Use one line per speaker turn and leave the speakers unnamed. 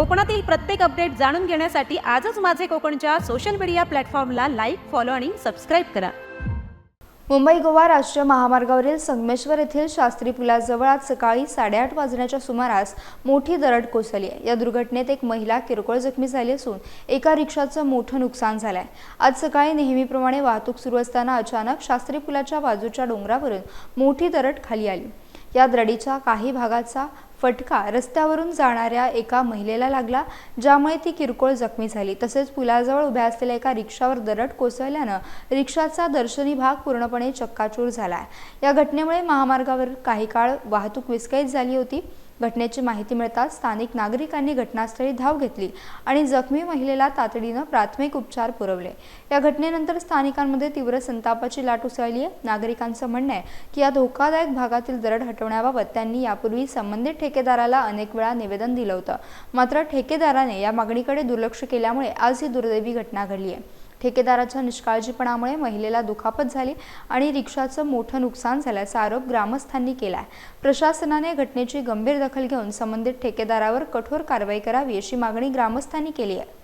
कोकणातील प्रत्येक अपडेट जाणून घेण्यासाठी आजच माझे कोकणच्या सोशल मीडिया प्लॅटफॉर्मला लाईक फॉलो आणि सबस्क्राईब करा.
मुंबई गोवा राष्ट्रीय महामार्गावरील संगमेश्वर येथील शास्त्री पुलाजवळ आज सकाळी साडेआठ वाजण्याच्या सुमारास मोठी दरड कोसळली आहे. या दुर्घटनेत एक महिला किरकोळ जखमी झाली असून एका रिक्षाचं मोठं नुकसान झालं आहे आज सकाळी नेहमीप्रमाणे वाहतूक सुरू असताना अचानक शास्त्री पुलाच्या बाजूच्या डोंगरावरून मोठी दरड खाली आली. या दरडीच्या काही भागाचा फटका रस्त्यावरून जाणाऱ्या एका महिलेला लागला ज्यामुळे ती किरकोळ जखमी झाली. तसेच पुलाजवळ उभ्या असलेल्या एका रिक्षावर दरड कोसळल्यानं रिक्षाचा दर्शनी भाग पूर्णपणे चक्काचूर झाला आहे या घटनेमुळे महामार्गावर काही काळ वाहतूक विस्कळीत झाली होती. घटनेची माहिती मिळताच स्थानिक नागरिकांनी घटनास्थळी धाव घेतली आणि जखमी महिलेला तातडीनं प्राथमिक उपचार पुरवले. या घटनेनंतर स्थानिकांमध्ये तीव्र संतापाची लाट उसळली आहे. नागरिकांचं म्हणणं आहे की या धोकादायक भागातील दरड हटवण्याबाबत त्यांनी यापूर्वी संबंधित ठेकेदाराला अनेक वेळा निवेदन दिलं होतं. मात्र ठेकेदाराने या मागणीकडे दुर्लक्ष केल्यामुळे आज ही दुर्दैवी घटना घडली आहे. ठेकेदाराच्या निष्काळजीपणामुळे महिलेला दुखापत झाली आणि रिक्षाचं मोठं नुकसान झाल्याचा आरोप ग्रामस्थांनी केला आहे प्रशासनाने घटनेची गंभीर दखल घेऊन संबंधित ठेकेदारावर कठोर कारवाई करावी अशी मागणी ग्रामस्थांनी केली आहे.